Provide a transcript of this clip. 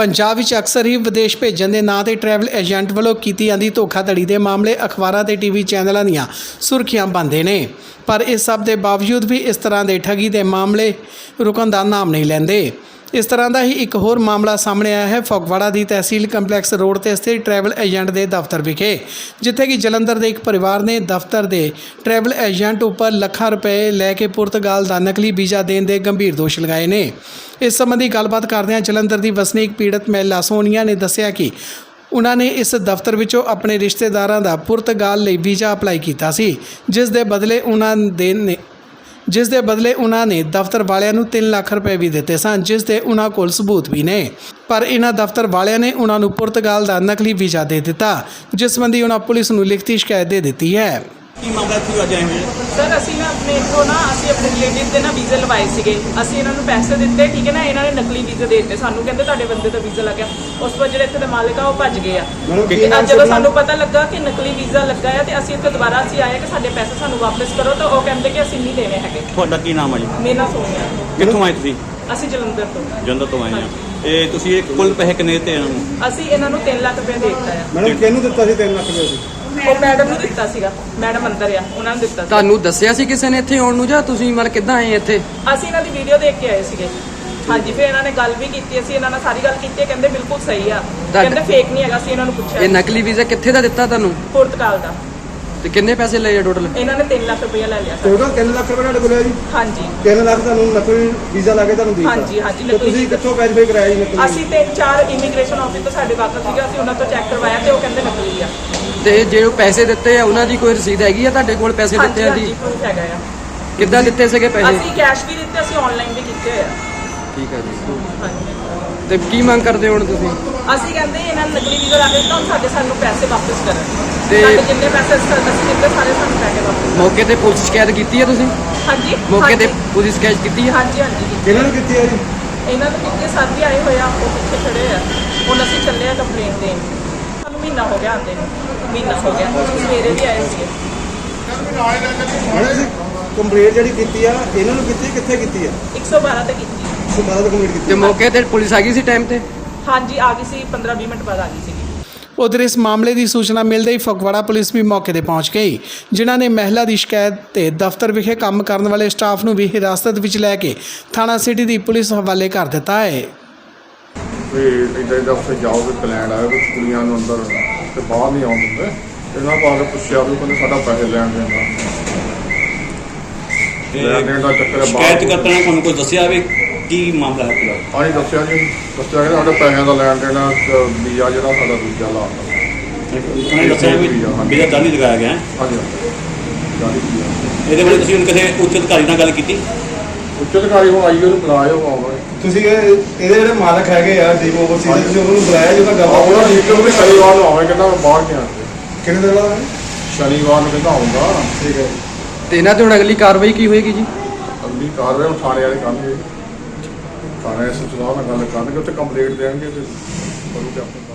ਪੰਜਾਬ ਵਿੱਚ ਅਕਸਰ ਹੀ ਵਿਦੇਸ਼ ਭੇਜਣ ਦੇ ਨਾਂ ਤੇ ਟਰੈਵਲ ਏਜੰਟ ਵੱਲੋਂ ਕੀਤੀ ਜਾਂਦੀ ਧੋਖਾਧੜੀ ਦੇ ਮਾਮਲੇ ਅਖਬਾਰਾਂ ਤੇ ਟੀਵੀ ਚੈਨਲਾਂ ਦੀਆਂ ਸੁਰਖੀਆਂ ਬਣਦੇ ਨੇ। ਪਰ ਇਸ ਸਭ ਦੇ ਬਾਵਜੂਦ ਵੀ ਇਸ ਤਰ੍ਹਾਂ ਦੇ ਠੱਗੀ ਦੇ ਮਾਮਲੇ ਰੁਕਣ ਦਾ ਨਾਮ ਨਹੀਂ ਲੈਂਦੇ। ਇਸ ਤਰ੍ਹਾਂ ਦਾ ਹੀ ਇੱਕ ਹੋਰ ਮਾਮਲਾ ਸਾਹਮਣੇ ਆਇਆ ਹੈ ਫਗਵਾੜਾ ਦੀ ਤਹਿਸੀਲ ਕੰਪਲੈਕਸ ਰੋਡ ਤੇ ਸਥਿਤ ਟਰੈਵਲ ਏਜੰਟ ਦੇ ਦਫ਼ਤਰ ਵਿਖੇ, ਜਿੱਥੇ ਕਿ ਜਲੰਧਰ ਦੇ ਇੱਕ ਪਰਿਵਾਰ ਨੇ ਦਫ਼ਤਰ ਦੇ ਟਰੈਵਲ ਏਜੰਟ ਉੱਪਰ ਲੱਖਾਂ ਰੁਪਏ ਲੈ ਕੇ ਪੁਰਤਗਾਲ ਦਾ ਨਕਲੀ ਵੀਜ਼ਾ ਦੇਣ ਦੇ ਗੰਭੀਰ ਦੋਸ਼ ਲਗਾਏ ਨੇ। ਇਸ ਸੰਬੰਧੀ ਗੱਲਬਾਤ ਕਰਦਿਆਂ ਜਲੰਧਰ ਦੀ ਵਸਨੀਕ ਪੀੜਤ ਮਹਿਲਾ ਸੋਨੀਆ ਨੇ ਦੱਸਿਆ ਕਿ ਉਹਨਾਂ ਨੇ ਇਸ ਦਫ਼ਤਰ ਵਿੱਚੋਂ ਆਪਣੇ ਰਿਸ਼ਤੇਦਾਰਾਂ ਦਾ ਪੁਰਤਗਾਲ ਲਈ ਵੀਜ਼ਾ ਅਪਲਾਈ ਕੀਤਾ ਸੀ, ਜਿਸ ਦੇ ਬਦਲੇ ਉਹਨਾਂ ਦੇ ਨੇ ਜਿਸ ਦੇ ਬਦਲੇ ਉਹਨਾਂ ਨੇ ਦਫ਼ਤਰ ਵਾਲਿਆਂ ਨੂੰ 3 ਲੱਖ ਰੁਪਏ ਵੀ ਦਿੱਤੇ ਸਨ, ਜਿਸ ਦੇ ਉਹਨਾਂ ਕੋਲ ਸਬੂਤ ਵੀ ਨੇ। ਪਰ ਇਹਨਾਂ ਦਫ਼ਤਰ ਵਾਲਿਆਂ ਨੇ ਉਹਨਾਂ ਨੂੰ ਪੁਰਤਗਾਲ ਦਾ ਨਕਲੀ ਵੀਜ਼ਾ ਦੇ ਦਿੱਤਾ, ਜਿਸ ਸੰਬੰਧੀ ਉਹਨਾਂ ਪੁਲਿਸ ਨੂੰ ਲਿਖਤੀ ਸ਼ਿਕਾਇਤ ਦੇ ਦਿੱਤੀ ਹੈ। ਕੀ ਮਾਮਲਾ ਕੀ ਅੱਜ ਆਏ ਹੋਏ ਆ? ਸਰ ਅਸੀਂ ਨਾ ਆਪਣੇ ਇੱਥੋਂ ਨਾ ਅਸੀਂ ਆਪਣੇ ਰਿਲੇਟਿਵ ਦੇ ਨਾ ਵੀਜ਼ੇ ਲਵਾਏ ਸੀਗੇ। ਅਸੀਂ ਇਹਨਾਂ ਨੂੰ ਪੈਸੇ ਦਿੱਤੇ ਠੀਕ ਹੈ ਨਾ? ਇਹਨਾਂ ਨੇ ਨਕਲੀ ਵੀਜ਼ੇ ਦੇ ਦਿੱਤੇ। ਸਾਨੂੰ ਕਹਿੰਦੇ ਤੁਹਾਡੇ ਬੰਦੇ ਦਾ ਵੀਜ਼ਾ ਲੱਗਿਆ। ਉਸ ਤੋਂ ਬਾਅਦ ਜਿਹੜੇ ਇੱਥੇ ਦੇ ਮਾਲਕ ਆ ਉਹ ਭੱਜ ਗਏ ਆ। ਠੀਕ ਹੈ ਅੱਜ ਜਦੋਂ ਸਾਨੂੰ ਪਤਾ ਲੱਗਾ ਕਿ ਨਕਲੀ ਵੀਜ਼ਾ ਲੱਗਾ ਆ ਤੇ ਅਸੀਂ ਇੱਥੇ ਦੁਬਾਰਾ ਅਸੀਂ ਆਏ ਕਿ ਸਾਡੇ ਪੈਸੇ ਸਾਨੂੰ ਵਾਪਸ ਕਰੋ ਤਾਂ ਉਹ ਕਹਿੰਦੇ ਕਿ ਅਸੀਂ ਨਹੀਂ ਦੇਣੇ ਹੈਗੇ। ਤੁਹਾਡਾ ਕੀ ਨਾਮ ਹੈ ਜੀ? ਮੇਰਾ ਸੋਨੀਆ। ਕਿੱਥੋਂ ਆਏ ਤੁਸੀਂ? ਅਸੀਂ ਜਲੰਧਰ ਤੋਂ। ਜੰਦਰ ਤੋਂ ਆਏ ਆ। ਇਹ ਤੁਸੀਂ ਇਹ ਕੁੱਲ ਪੈਸੇ ਕਿੰਨੇ ਦਿੱਤੇ ਇਹਨਾਂ ਨੂੰ? ਅਸੀਂ ਇਹਨਾਂ ਨੂੰ 3 ਲੱਖ ਰੁਪਏ ਦੇ ਦਿੱਤਾ ਆ। ਮੈਡਮ ਕਿਹਨੂੰ ਦਿੱਤਾ ਸੀ 3 ਲੱਖ ਰੁਪਏ ਸੀ ਉਹ ਮੈਡਮ ਨੂੰ ਦਿੱਤਾ ਸੀਗਾ। ਮੈਡਮ ਅੰਦਰ ਆ ਉਹਨਾਂ ਨੂੰ ਦਿੱਤਾ ਸੀ ਤੁਹਾਨੂੰ ਦੱਸਿਆ ਸੀ ਕਿਸੇ ਨੇ ਇੱਥੇ ਆਉਣ ਨੂੰ ਜਾਂ ਤੁਸੀਂ ਮਤਲਬ ਕਿੱਦਾਂ ਆਏ ਇੱਥੇ? ਅਸੀਂ ਇਹਨਾਂ ਦੀ ਵੀਡੀਓ ਦੇਖ ਕੇ ਆਏ ਸੀਗੇ। ਹਾਂਜੀ ਫਿਰ ਇਹਨਾਂ ਨੇ ਗੱਲ ਵੀ ਕੀਤੀ ਅਸੀਂ ਇਹਨਾਂ ਨਾਲ ਸਾਰੀ ਗੱਲ ਕੀਤੀ ਕਹਿੰਦੇ ਬਿਲਕੁਲ ਸਹੀ ਆ। ਕਹਿੰਦੇ ਫੇਕ ਨਹੀਂ ਹੈਗਾ ਅਸੀਂ ਇਹਨਾਂ ਨੂੰ ਇਹ ਪੁੱਛਿਆ ਨਕਲੀ ਵੀਜ਼ਾ ਕਿੱਥੇ ਦਾ ਦਿੱਤਾ ਤੁਹਾਨੂੰ? ਪੁਰਤਗਾਲ ਦਾ। ਤੇ ਕਿੰਨੇ ਪੈਸੇ ਲਏ ਟੋਟਲ ਇਹਨਾਂ ਨੇ 3 ਲੱਖ ਰੁਪਏ ਲੈ ਲਿਆ ਟੋਟਲ 3 ਲੱਖ ਰੁਪਏ ਤੁਹਾਡੇ ਕੋਲ ਹੈ ਜੀ? ਹਾਂਜੀ। 3 ਲੱਖ ਤੁਹਾਨੂੰ ਨਕਲੀ ਵੀਜ਼ਾ ਲਾ ਕੇ ਤੁਹਾਨੂੰ ਦਿੱਤਾ। ਹਾਂਜੀ, ਹਾਂਜੀ, ਤੇ ਨਕਲੀ ਤੁਸੀਂ ਵੀਜ਼ਾ। ਕਿੱਥੋਂ ਵੈਰੀਫਾਈ ਕਰਾਇਆ ਜੀ ਨਕਲੀ? ਅਸੀਂ ਤੇ ਚਾਰ ਇਮੀਗ੍ਰੇਸ਼ਨ ਆਫਿਸ ਤੋਂ ਸਾਡੇ ਵਾਕਫ ਸੀਗਾ ਅਸੀਂ ਉਹਨਾਂ ਤੋਂ ਚੈੱਕ ਕਰਵਾਇਆ ਤੇ ਉਹ ਕਹਿੰਦੇ ਨਕਲੀ ਆ। ਤੇ ਜਿਹੜੇ ਪੈਸੇ ਦਿੱਤੇ ਆ ਉਹਨਾਂ ਦੀ ਕੋਈ ਰਸੀਦ ਹੈਗੀ ਆ ਤੁਹਾਡੇ ਕੋਲ ਪੈਸੇ ਹਾਂਜੀ ਦਿੱਤੇ ਆ ਹਾਂਜੀ ਦੀ? ਪ੍ਰੂਫ ਹੈਗਾ ਆ। ਕਿੱਦਾਂ ਦਿੱਤੇ ਸੀਗੇ ਪੈਸੇ? ਅਸੀਂ ਕੈਸ਼ ਵੀ ਦਿੱਤੇ ਅਸੀਂ ਆਨਲਾਈਨ ਵੀ ਕੀਤੇ ਹੋਏ ਆ। ਠੀਕ ਹੈ ਜੀ। ਹਾਂਜੀ। ਤੇ ਕੀ ਮੰਗ ਕਰਦੇ ਹੋ ਹੁਣ ਤੁਸੀਂ? ਅਸੀਂ ਕਹਿੰਦੇ ਇਹਨਾਂ ਨੇ ਨਕਲੀ ਵੀਜ਼ਾ ਲਾ ਕੇ ਹੁਣ ਸਾਡੇ ਸਾਨੂੰ ਪੈਸੇ ਵਾਪਸ ਕਰਨ। ਤੇ- ਸਾਡੇ ਜਿੰਨੇ ਪੈਸੇ ਅਸੀਂ ਅਸੀਂ ਦਿੱਤੇ ਸਾਰੇ ਸਾਨੂੰ ਪੈਸੇ ਵਾਪਸ ਮੌਕੇ ਤੇ ਪੁਲਿਸ ਸ਼ਿਕਾਇਤ ਕੀਤੀ ਹੈ ਤੁਸੀਂ? ਹਾਂਜੀ ਮੌਕੇ ਤੇ ਹਾਂਜੀ। ਪੁਲਿਸ ਸ਼ਿਕਾਇਤ ਕੀਤੀ ਹੈ? ਹਾਂਜੀ ਹਾਂਜੀ। ਕਿਹਨਾਂ ਨੂੰ ਕੀਤੀ ਹੈ ਜੀ? ਇਹਨਾਂ ਨੂੰ ਕਿੰਨੇ ਸਾਥੀ ਆਏ ਹੋਏ ਆ ਉਹ ਪਿੱਛੇ ਖੜੇ ਆ। ਹੁਣ ਅਸੀਂ ਚੱਲੇ ਆ ਕੰਪਲੇਂਟ ਦੇਣ। ਸਾਨੂੰ ਮਹੀਨਾ ਹੋ ਗਿਆ ਆਂਦੇ ਨੂੰ। ਮਹੀਨਾ ਹੋ ਗਿਆ। ਸਵੇਰੇ ਵੀ ਆਏ ਸੀਗੇ। ਮੈਡਮ ਜੀ ਕੰਪਲੀਟ ਜਿਹੜੀ ਕੀਤੀ ਆ ਇਹਨਾਂ ਨੂੰ ਕੀਤੀ ਕਿੱਥੇ ਕੀਤੀ ਆ 112 ਤੇ ਕੀਤੀ। ਤੁਸੀਂ ਬਾਅਦ ਕੰਪਲੀਟ ਕੀਤੀ। ਤੇ ਮੌਕੇ ਤੇ ਪੁਲਿਸ ਆ ਗਈ ਸੀ ਟਾਈਮ ਤੇ? ਹਾਂਜੀ ਆ ਗਈ ਸੀ 15 20 ਮਿੰਟ ਬਾਅਦ ਆ ਗਈ ਸੀਗੀ। ਉਧਰ ਇਸ ਮਾਮਲੇ ਦੀ ਸੂਚਨਾ ਮਿਲਦੇ ਹੀ ਫਗਵਾੜਾ ਪੁਲਿਸ ਵੀ ਮੌਕੇ ਤੇ ਪਹੁੰਚ ਗਈ ਜਿਨ੍ਹਾਂ ਨੇ ਮਹਿਲਾ ਦੀ ਸ਼ਿਕਾਇਤ ਤੇ ਦਫ਼ਤਰ ਵਿਖੇ ਕੰਮ ਕਰਨ ਵਾਲੇ ਸਟਾਫ ਨੂੰ ਵੀ ਹਿਰਾਸਤ ਵਿੱਚ ਲੈ ਕੇ ਥਾਣਾ ਸਿਟੀ ਦੀ ਪੁਲਿਸ ਹਵਾਲੇ ਕਰ ਦਿੱਤਾ ਹੈ। ਵੀ ਇੱਦਾਂ ਇੱਦਾਂ ਉੱਥੇ ਜਾਓਗੇ ਪਲਾਨ ਆਇਆ ਵੀ ਕੁੜੀਆਂ ਨੂੰ ਅੰਦਰ ਤੇ ਬਾਹਰ ਨਹੀਂ ਆਉਣ ਦਿੰਦੇ। ਇਹਨਾਂ ਨੂੰ ਆ ਕੇ ਪੁੱਛਿਆ ਵੀ ਕਹਿੰਦੇ ਸਾਡਾ ਪੈਸੇ ਲੈਣ ਦੇਣ ਦਾ। ਲੈਣ ਦੇਣ ਦਾ ਚੱਕਰ ਹੈ ਸ਼ਿਕਾਇਤ ਕਰਤਾ ਨੇ ਤੁਹਾਨੂੰ ਕੋਈ ਦੱਸਿਆ ਵੀ ਕੀ ਮਾਮਲਾ ਹੈ ਪੂਰਾ ਆਣੀ ਦੱਸਿਆ ਜੀ ਦੱਸਿਆ ਕਿ ਸਾਡੇ ਪੈਸਿਆਂ ਦਾ ਲੈਣ ਦੇਣ ਵੀਜ਼ਾ ਜਿਹੜਾ ਸਾਡਾ ਦੂਜਾ ਲਾਤਾ ਉਹਨਾਂ ਨੇ ਦੱਸਿਆ ਵੀ ਵੀਜ਼ਾ ਤਾਂ ਨਹੀਂ ਲਗਾਇਆ ਗਿਆ ਹੈ। ਹਾਂਜੀ ਹਾਂਜੀ। ਜਾਰੀ ਵੀਜ਼ਾ। ਇਹਦੇ ਬਾਰੇ ਤੁਸੀਂ ਹੁਣ ਕਿਸੇ ਉੱਚ ਅਧਿਕਾਰੀ ਨਾਲ ਗੱਲ ਕੀਤੀ? ਉੱਚ ਅਧਿਕਾਰੀ ਹੁਣ ਆਈਓ ਨੂੰ ਬੁਲਾਇਓ ਆਉਣਾ ਤੁਸੀਂ ਇਹ ਇਹਦੇ ਜਿਹੜੇ ਮਾਲਕ ਹੈਗੇ ਆ ਡੀਪ ਓਵਰਸੀਜ਼ ਤੁਸੀਂ ਉਹਨਾਂ ਨੂੰ ਬੁਲਾਇਆ ਜਿਹਦਾ ਗੱਲ ਉਹਨਾਂ ਨੇ ਇੱਕ ਵੀ ਸ਼ਨੀਵਾਰ ਨੂੰ ਆਵੇ ਕਹਿੰਦਾ ਮੈਂ ਬਾਹਰ ਗਿਆ। ਕਿੰਨੇ ਦਿਨ ਦਾ ਸ਼ਨੀਵਾਰ ਨੂੰ ਕਹਿੰਦਾ ਆਉਂਗਾ ਠੀਕ ਹੈ। ਤੇ ਇਹਨਾਂ ਤੇ ਹੁਣ ਅਗਲੀ ਕਾਰਵਾਈ ਕੀ ਹੋਏਗੀ ਜੀ? ਅਗਲੀ ਕਾਰਵਾਈ ਹੁਣ ਥਾਣੇ ਵਾਲੇ ਕਰਨਗੇ। ਥਾਣੇ ਐਸਐਚਓ ਨਾਲ ਗੱਲ ਕਰਨਗੇ ਉੱਥੇ ਕੰਪਲੇਂਟ ਦੇਣਗੇ ਤੇ ਕਰੂਗੇ ਆਪਣੇ